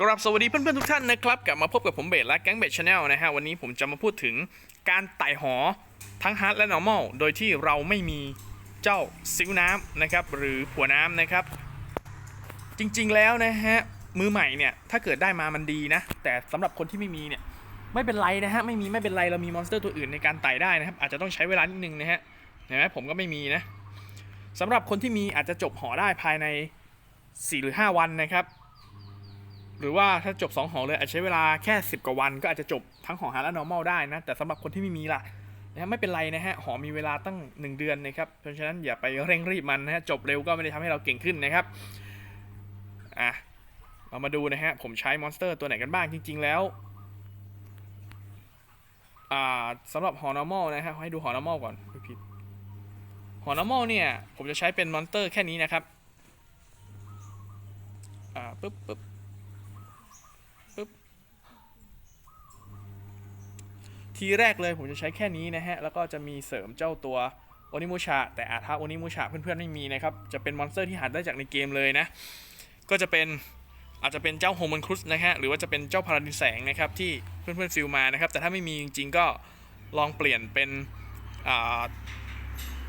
กราบสวัสดีเพื่อนๆทุกท่านนะครับกลับมาพบกับผมเบสและแก๊งเบสชาแนลนะฮะวันนี้ผมจะมาพูดถึงการไต่หอทั้งฮาร์ดและ normal โดยที่เราไม่มีเจ้าซิวน้ำนะครับหรือผัวน้ำนะครับ จริงๆแล้วนะฮะมือใหม่เนี่ยถ้าเกิดได้มามันดีนะ แต่สำหรับคนที่ไม่มีเนี่ยไม่เป็นไรนะฮะไม่มีไม่เป็นไรเรามีมอนสเตอร์ตัวอื่นในการไต่ได้นะครับอาจจะต้องใช้เวลานิดนึงนะฮะเห็นไหมผมก็ไม่มีนะสำหรับคนที่มีอาจจะจบหอได้ภายใน 4 หรือ 5 วันนะครับ หรือว่าถ้าจบ 2 หอเลยอาจใช้เวลาแค่ 10 กว่าวัน ก็อาจจะจบทั้งหอฮาร์ดและ normal ได้นะ แต่สำหรับคนที่ไม่มีล่ะนะไม่เป็นไรนะฮะ หอมีเวลาตั้ง 1 เดือนนะครับ เพราะฉะนั้นอย่าไปเร่งรีบมันนะฮะ จบเร็วก็ไม่ได้ทำให้เราเก่งขึ้นนะครับ อะ เรามาดูนะฮะ ผมใช้มอนสเตอร์ตัวไหนกันบ้างจริง ๆ แล้ว อ่าสำหรับหอ normal นะฮะ ให้ดูหอ normal ก่อนไม่ผิด หอ normal เนี่ย ผมจะใช้เป็นมอนสเตอร์แค่นี้นะครับ อ่า ปึ๊บปึ๊บ ทีแรกเลยผมจะใช้แค่นี้นะฮะ แล้วก็จะมีเสริมเจ้าตัวโอนิมูชาแต่อาถ้าโอนิมูชาเพื่อนๆไม่มีนะครับ จะเป็นมอนสเตอร์ที่หาได้จากในเกมเลยนะ ก็จะเป็นอาจจะเป็นเจ้าโฮมันครุสนะฮะ หรือว่าจะเป็นเจ้าพาราดินแสงนะครับ ที่เพื่อนๆฟิลมานะครับ แต่ถ้าไม่มีจริงๆก็ลองเปลี่ยนเป็น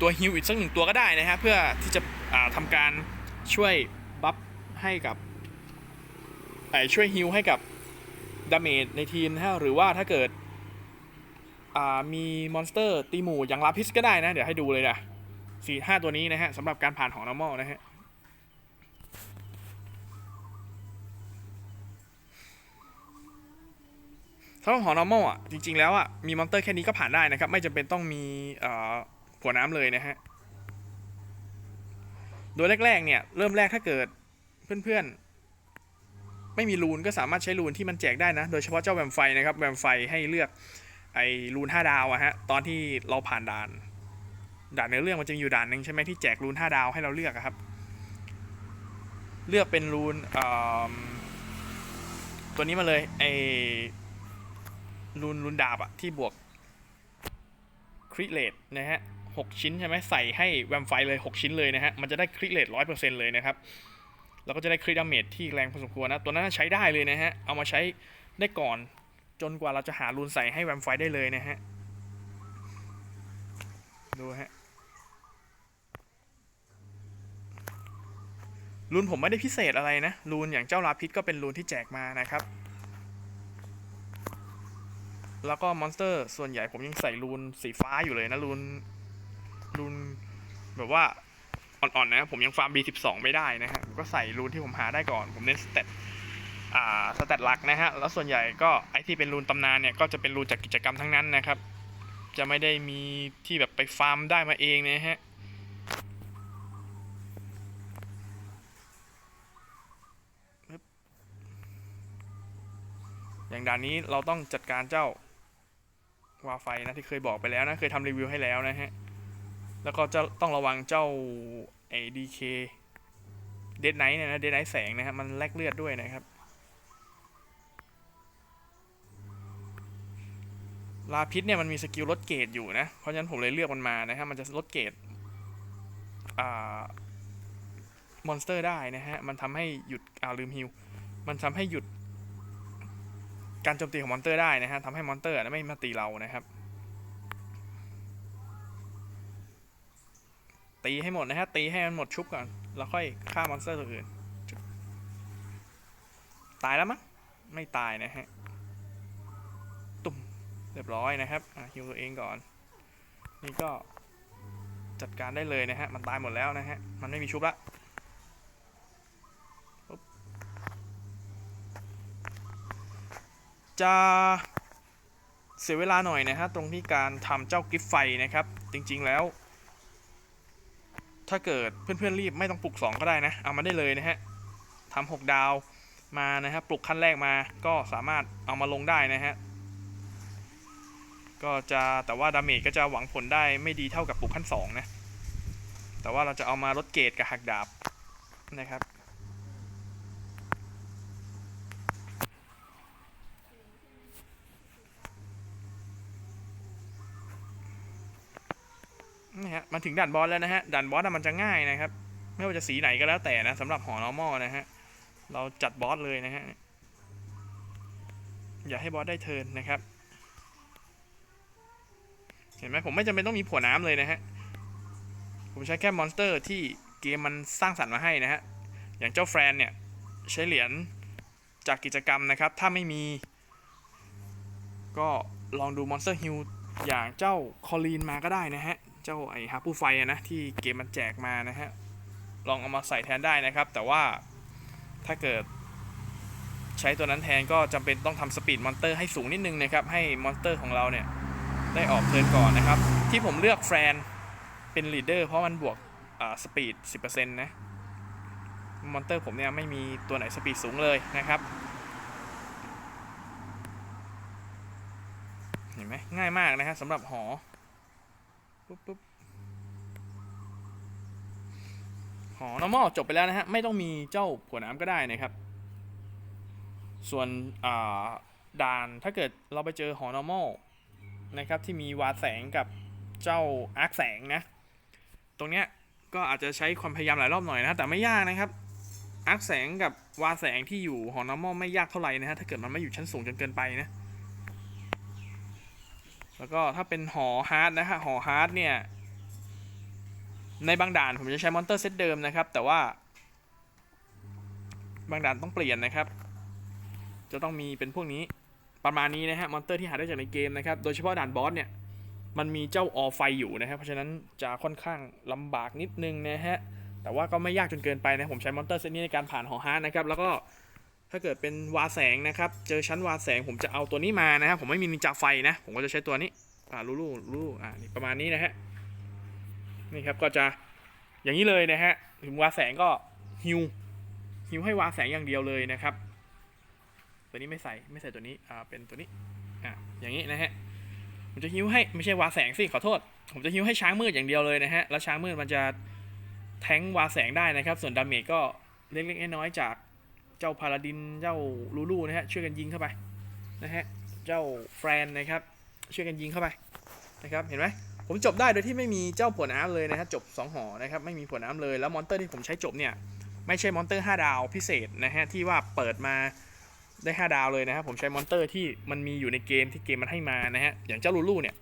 ตัวฮิวอีกสักหนึ่งตัวก็ได้นะฮะ เพื่อที่จะอ่าทำการช่วยบัฟให้กับช่วยฮิวให้กับดาเมจในทีมนะฮะหรือว่าถ้าเกิด มีมอนสเตอร์ตีหมู่อย่างลาพิสก็ได้นะ เดี๋ยวให้ดูเลยนะสี่ห้าตัวนี้นะฮะสำหรับการผ่านของ normal นะฮะสำหรับของ normal อะจริง ๆ แล้วอะมีมอนสเตอร์แค่นี้ก็ผ่านได้นะครับ ไม่จำเป็นต้องมีเอ่อผัวน้ำเลยนะฮะโดยแรก ๆ เนี่ย เริ่มแรกถ้าเกิดเพื่อนๆ ไม่มีรูนก็สามารถใช้รูนที่มันแจกได้นะ โดยเฉพาะเจ้าแวมไฟนะครับ แวมไฟให้เลือก ไอรูนห้าดาวอะฮะตอนที่เราผ่านด่านด่านในเรื่องมันจะมีอยู่ด่านหนึ่งใช่ไหมที่แจกรูนห้าดาวให้เราเลือกอะครับ เลือกเป็นรูนอ่อตัวนี้มาเลยไอรูนรูนดาบอะที่บวกคริเลตนะฮะหกชิ้นใช่ไหมใส่ให้แวมไฟเลยหกชิ้นเลยนะฮะมันจะได้คริเลตร้อยเปอร์เซ็นต์เลยนะครับแล้วก็จะได้คริดาเมจที่แรงพอสมควรนะตัวนั้นใช้ได้เลยนะฮะเอามาใช้ได้ก่อน จนกว่าเราจะหารูนใส่ให้แวมไฟได้เลยนะฮะ ดูฮะรูนผมไม่ได้พิเศษอะไรนะรูนอย่างเจ้าลาพิษก็เป็นรูนที่แจกมานะครับ แล้วก็มอนสเตอร์ส่วนใหญ่ผมยังใส่รูนสีฟ้าอยู่เลยนะรูนรูนแบบว่าอ่อนๆนะ ผมยังฟาร์ม B12 ไม่ได้นะฮะก็ใส่รูนที่ผมหาได้ก่อน ผมเน้นสเตตอ่า สแตทหลักนะฮะ แล้วส่วนใหญ่ก็ไอที่เป็นรูนตำนานเนี่ยก็จะเป็นรูนจากกิจกรรมทั้งนั้นนะครับ จะไม่ได้มีที่แบบไปฟาร์มได้มาเองนะฮะอย่างด่านนี้เราต้องจัดการเจ้าวาไฟนะที่เคยบอกไปแล้วนะเคยทำรีวิวให้แล้วนะฮะ แล้วก็จะต้องระวังเจ้าไอดีเคเดดไนท์เนี่ยนะเดดไนท์แสงนะฮะมันแลกเลือดด้วยนะครับ ลาพิษเนี่ยมันมีสกิลลดเกรดอยู่นะ เพราะฉะนั้นผมเลยเลือกมันมานะฮะมันจะลดเกรดมอนสเตอร์ได้นะฮะ มันทำให้หยุดอ่าลืมฮิว มันทำให้หยุด การโจมตีของมอนสเตอร์ได้นะฮะทำให้มอนสเตอร์ไม่มาตีเรานะครับ ตีให้หมดนะฮะ ตีให้มันหมดชุบก่อน แล้วค่อยฆ่ามอนสเตอร์ตัวอื่น ตายแล้วมั้ง ไม่ตายนะฮะ รียบร้อยนะครับฮิวตัวเองก่อน นี่ก็จัดการได้เลยนะฮะ มันตายหมดแล้วนะฮะ มันไม่มีชุบละจะเสียเวลาหน่อยนะฮะ ตรงที่การทำเจ้ากิฟไฟนะครับ จริงๆแล้ว ถ้าเกิดเพื่อนๆรีบไม่ต้องปลุก 2 ก็ได้นะ เอามาได้เลยนะฮะทำหกดาวมานะฮะ ปลุกขั้นแรกมาก็สามารถเอามาลงได้นะฮะ ก็จะแต่ว่าดาเมจก็จะหวังผลได้ไม่ดีเท่ากับปลุกขั้น2นะ แต่ว่าเราจะเอามาลดเกรดกับหักดาบนะครับ นี่ฮะมันถึงด่านบอสแล้วนะฮะ ด่านบอสมันจะง่ายนะครับ ไม่ว่าจะสีไหนก็แล้วแต่นะสำหรับหอ normal นะฮะ เราจัดบอสเลยนะฮะ อย่าให้บอสได้เทินนะครับ เห็นไหมผมไม่จำเป็นต้องมีผัวน้ำเลยนะฮะ ผมใช้แค่มอนสเตอร์ที่เกมมันสร้างสรรค์มาให้นะฮะ อย่างเจ้าแฟรนเนี่ย ใช้เหรียญจากกิจกรรมนะครับ ถ้าไม่มี ก็ลองดูมอนสเตอร์ฮิลอย่างเจ้าคอลีนมาก็ได้นะฮะ เจ้าไอ้ฮาปูไฟนะที่เกมมันแจกมานะฮะ ลองเอามาใส่แทนได้นะครับ แต่ว่าถ้าเกิดใช้ตัวนั้นแทนก็จำเป็นต้องทำสปีดมอนสเตอร์ให้สูงนิดนึงนะครับ ให้มอนสเตอร์ของเราเนี่ย ได้ออกเทิร์นก่อนนะครับ ที่ผมเลือกแฟนเป็นลีดเดอร์เพราะมันบวกสปีด 10%นะมอนเตอร์ผมเนี่ยไม่มีตัวไหนสปีดสูงเลยนะครับเห็นไหมง่ายมากนะฮะสำหรับหอปุ๊บปุ๊บหอ normal จบไปแล้วนะฮะ ไม่ต้องมีเจ้าผัวน้ำก็ได้นะครับ ส่วนด่านถ้าเกิดเราไปเจอหอ normal นะครับที่มีวาแสงกับเจ้าอาร์คแสงนะ ตรงเนี้ยก็อาจจะใช้ความพยายามหลายรอบหน่อยนะแต่ไม่ยากนะครับอาร์คแสงกับวาแสงที่อยู่หอ normal ไม่ยากเท่าไหร่นะฮะถ้าเกิดมันไม่อยู่ชั้นสูงจนเกินไปนะแล้วก็ถ้าเป็นหอฮาร์ดนะฮะหอฮาร์ดเนี่ยในบางด่านผมจะใช้มอนเตอร์เซตเดิมนะครับ แต่ว่า บางด่านต้องเปลี่ยนนะครับ จะต้องมีเป็นพวกนี้ ประมาณนี้นะฮะมอนเตอร์ที่หาได้จากในเกมนะครับ โดยเฉพาะด่านบอสเนี่ย มันมีเจ้าออไฟอยู่นะครับ เพราะฉะนั้นจะค่อนข้างลำบากนิดนึงนะฮะ แต่ว่าก็ไม่ยากจนเกินไปนะ ผมใช้มอนเตอร์เซตนี้ในการผ่านหอฮาร์นะครับ แล้วก็ถ้าเกิดเป็นวาแสงนะครับ เจอชั้นวาแสงผมจะเอาตัวนี้มานะครับ ผมไม่มีนินจาไฟนะ ผมก็จะใช้ตัวนี้ อ่าลูลูลูลูอ่านี่ประมาณนี้นะฮะ นี่ครับก็จะอย่างนี้เลยนะฮะ ถึงวาแสงก็ฮิวฮิวให้วาแสงอย่างเดียวเลยนะครับ ตัวนี้ไม่ใส่ไม่ใส่ตัวนี้อ่าเป็นตัวนี้อ่าอย่างนี้นะฮะผมจะฮิ้วให้ไม่ใช่วาแสงสิขอโทษ ผมจะฮิ้วให้ช้างมืดอย่างเดียวเลยนะฮะแล้วช้างมืดมันจะแทงวาแสงได้นะครับ ส่วนดาเมจก็เล็กๆน้อยๆจากเจ้าพาราดินเจ้าลูลูนะฮะช่วยกันยิงเข้าไปนะฮะเจ้าแฟรนนะครับช่วยกันยิงเข้าไปนะครับเห็นไหมผมจบได้โดยที่ไม่มีเจ้าผลน้ำเลยนะฮะจบ 2 หอนะครับไม่มีผลน้ำเลยแล้วมอนเตอร์ที่ผมใช้จบเนี่ยไม่ใช่มอนเตอร์ 5 ดาวพิเศษนะฮะที่ว่าเปิดมา ได้ 5 ดาวเลยนะครับผมใช้มอนเตอร์ที่มันมีอยู่ในเกมที่เกมมันให้มานะฮะอย่างเจ้าลูลูเนี่ย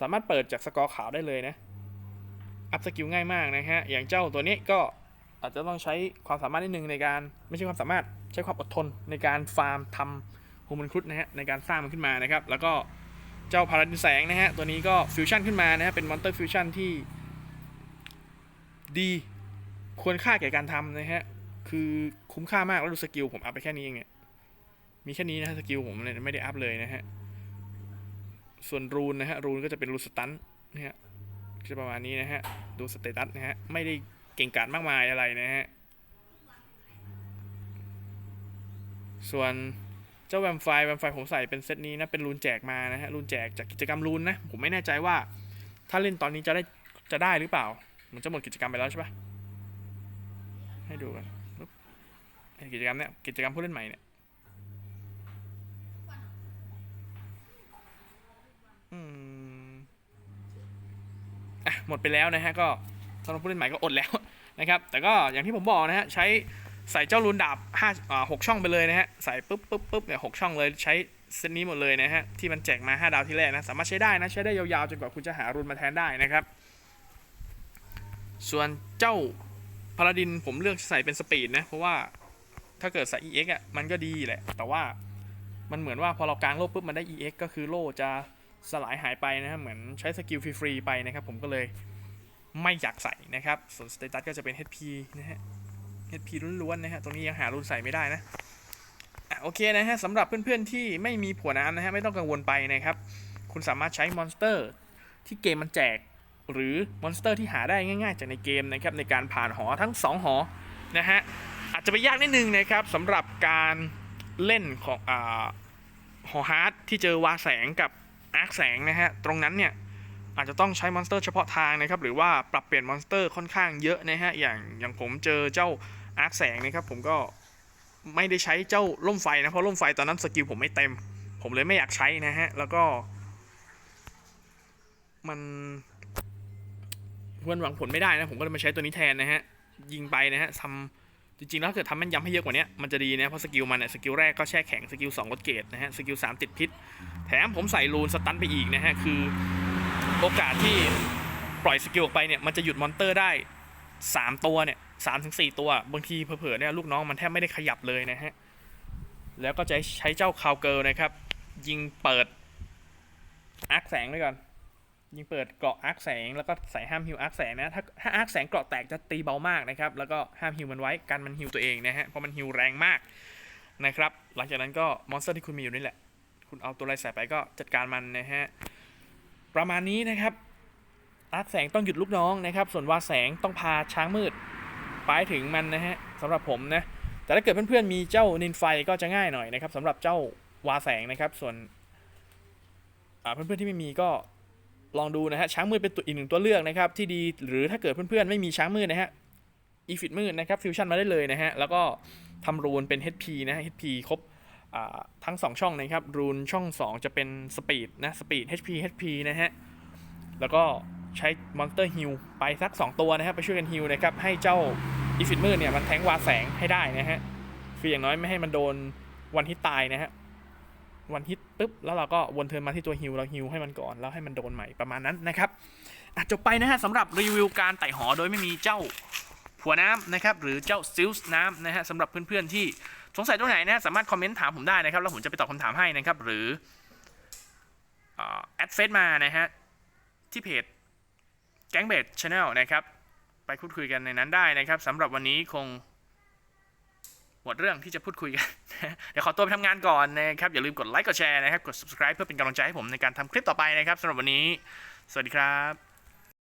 สามารถเปิดจากสกอร์ขาวได้เลยนะ อัพสกิลง่ายมากนะฮะอย่างเจ้าตัวนี้ก็อาจจะต้องใช้ความสามารถนิดนึงในการไม่ใช่ความสามารถใช้ความอดทนในการฟาร์มทำโฮมันครุดนะฮะในการสร้างมันขึ้นมานะครับ แล้วก็เจ้าพาราดินแสงนะฮะตัวนี้ก็ฟิวชั่นขึ้นมานะฮะเป็นมอนเตอร์ฟิวชั่นที่ดีควรค่าแก่การทำนะฮะ คือคุ้มค่ามากแล้วดูสกิลผมอัพไปแค่นี้เองเนี่ยมีแค่นี้นะฮะสกิลผมเลยไม่ได้อัพเลยนะฮะ ส่วนรูนนะฮะรูนก็จะเป็นรูนสตันนะฮะจะประมาณนี้นะฮะ ดูสเตตัสนะฮะ ไม่ได้เก่งกาจมากมายอะไรนะฮะ ส่วนเจ้าแวมไฟแวมไฟผมใส่เป็นเซตนี้นะ เป็นรูนแจกมานะฮะ รูนแจกจากกิจกรรมรูนนะ ผมไม่แน่ใจว่า ถ้าเล่นตอนนี้จะได้จะได้หรือเปล่า มันจะหมดกิจกรรมไปแล้วใช่ปะให้ดูกัน กิจกรรมเนี้ยกิจกรรมผู้เล่นใหม่เนี่ยอืมอะหมดไปแล้วนะฮะก็สำหรับผู้เล่นใหม่ก็อดแล้วนะครับแต่ก็อย่างที่ผมบอกนะฮะใช้ใส่เจ้ารูนดาบห้าอ่าหกช่องไปเลยนะฮะใส่ปุ๊บปุ๊บปุ๊บเนี่ยหกช่องเลยใช้เซตนี้หมดเลยนะฮะที่มันแจกมา 5 ดาวที่แรกนะสามารถใช้ได้นะใช้ได้ยาวๆจนกว่าคุณจะหารูนมาแทนได้นะครับ ส่วนเจ้าพาราดินผมเลือกใส่เป็นสปีดนะเพราะว่า ถ้าเกิดใส่ EX อะมันก็ดีแหละ แต่ว่ามันเหมือนว่าพอเรากางโล่ปุ๊บมันได้ EX ก็คือโล่จะสลายหายไปนะฮะเหมือนใช้สกิลฟรีๆไปนะครับ ผมก็เลยไม่อยากใส่นะครับ ส่วนสเตตัสก็จะเป็น HP นะฮะ HP ล้วนๆนะฮะตรงนี้ยังหารุ่นใส่ไม่ได้นะอะโอเคนะฮะสำหรับเพื่อนๆที่ไม่มีผัวน้ำนะฮะไม่ต้องกังวลไปนะครับ คุณสามารถใช้มอนสเตอร์ที่เกมมันแจก หรือมอนสเตอร์ที่หาได้ง่ายๆจากในเกมนะครับในการผ่านหอทั้ง 2 หอนะฮะ อาจจะไปยากนิดนึงนะครับสำหรับการเล่นของอ่าหอฮาร์ดที่เจอวาแสงกับอาร์คแสงนะฮะตรงนั้นเนี่ยอาจจะต้องใช้มอนสเตอร์เฉพาะทางนะครับหรือว่าปรับเปลี่ยนมอนสเตอร์ค่อนข้างเยอะนะฮะอย่างอย่างผมเจอเจ้าอาร์คแสงนะครับผมก็ไม่ได้ใช้เจ้าล่มไฟนะเพราะล่มไฟตอนนั้นสกิลผมไม่เต็ม ผมเลยไม่อยากใช้นะฮะแล้วก็ มันควรหวังผลไม่ได้นะผมก็เลยมาใช้ตัวนี้แทนนะฮะยิงไปนะฮะทำ จริงๆแล้วถ้าเกิดทำแม่นยำให้เยอะกว่านี้มันจะดีนะเพราะสกิลมันเนี่ยสกิลแรกก็แช่แข็งสกิล2ลดเกรดนะฮะสกิล3ติดพิษ แถมผมใส่รูนสตันไปอีกนะฮะคือโอกาสที่ปล่อยสกิลออกไปเนี่ยมันจะหยุดมอนเตอร์ได้ 3 ตัวเนี่ยสามถึงสี่ตัว บางทีเผลอๆเนี่ยลูกน้องมันแทบไม่ได้ขยับเลยนะฮะ แล้วก็จะใช้เจ้าคาวเกิลนะครับ ยิงเปิดอาร์คแสงไว้ก่อน ยิงเปิดเกราะอาร์คแสงแล้วก็ใส่ห้ามฮิวอาร์คแสงนะถ้าถ้าอาร์คแสงเกราะแตกจะตีเบามากนะครับแล้วก็ห้ามฮิวมันไว้กันมันฮิวตัวเองนะฮะเพราะมันฮิวแรงมากนะครับหลังจากนั้นก็มอนสเตอร์ที่คุณมีอยู่นี่แหละ คุณเอาตัวอะไรใส่ไปก็จัดการมันนะฮะประมาณนี้นะครับอาร์คแสงต้องหยุดลูกน้องนะครับ ส่วนวาแสงต้องพาช้างมืดไปถึงมันนะฮะสำหรับผมนะแต่ถ้าเกิดเพื่อนๆมีเจ้านินไฟก็จะง่ายหน่อยนะครับสำหรับเจ้าวาแสงนะครับส่วนเพื่อนๆที่ไม่มีก็ ลองดูนะฮะช้างมืดเป็นตัวอีกหนึ่งตัวเลือกนะครับที่ดีหรือถ้าเกิดเพื่อนๆไม่มีช้างมืดนะฮะอีฟิตมืดนะครับฟิวชั่นมาได้เลยนะฮะแล้วก็ทำรูนเป็น HP นะฮะ HP ครบทั้ง 2 ช่องนะครับรูนช่อง 2 จะเป็นสปีดนะสปีด HP HP นะฮะแล้วก็ใช้มอนสเตอร์ฮิลไปสัก 2 ตัวนะครับไปช่วยกันฮิลนะครับให้เจ้าอีฟิตมืดเนี่ยมันแทงวาแสงให้ได้นะฮะคืออย่างน้อยไม่ให้มันโดนวันฮิตตายนะฮะ วันฮิตปุ๊บแล้วเราก็วนเทิร์นมาที่ตัวฮิวเราฮิวให้มันก่อนแล้วให้มันโดนใหม่ประมาณนั้นนะครับอะจบไปนะฮะสำหรับรีวิวการไต่หอโดยไม่มีเจ้าผัวน้ำนะครับหรือเจ้าซิลส์น้ำนะฮะสำหรับเพื่อนๆที่สงสัยตรงไหนนะฮะสามารถคอมเมนต์ถามผมได้นะครับแล้วผมจะไปตอบคำถามให้นะครับหรือแอดเฟซมานะฮะที่เพจแก๊งเบดชาแนลนะครับไปพูดคุยกันในนั้นได้นะครับสำหรับวันนี้คง มดเรื่องที่จะพูดคุยกัน เดี๋ยวขอตัวไปทำงานก่อนนะครับ อย่าลืมกดไลค์กดแชร์นะครับ กด subscribe เพื่อเป็นกำลังใจให้ผมในการทำคลิปต่อไปนะครับสำหรับวันนี้ สวัสดีครับ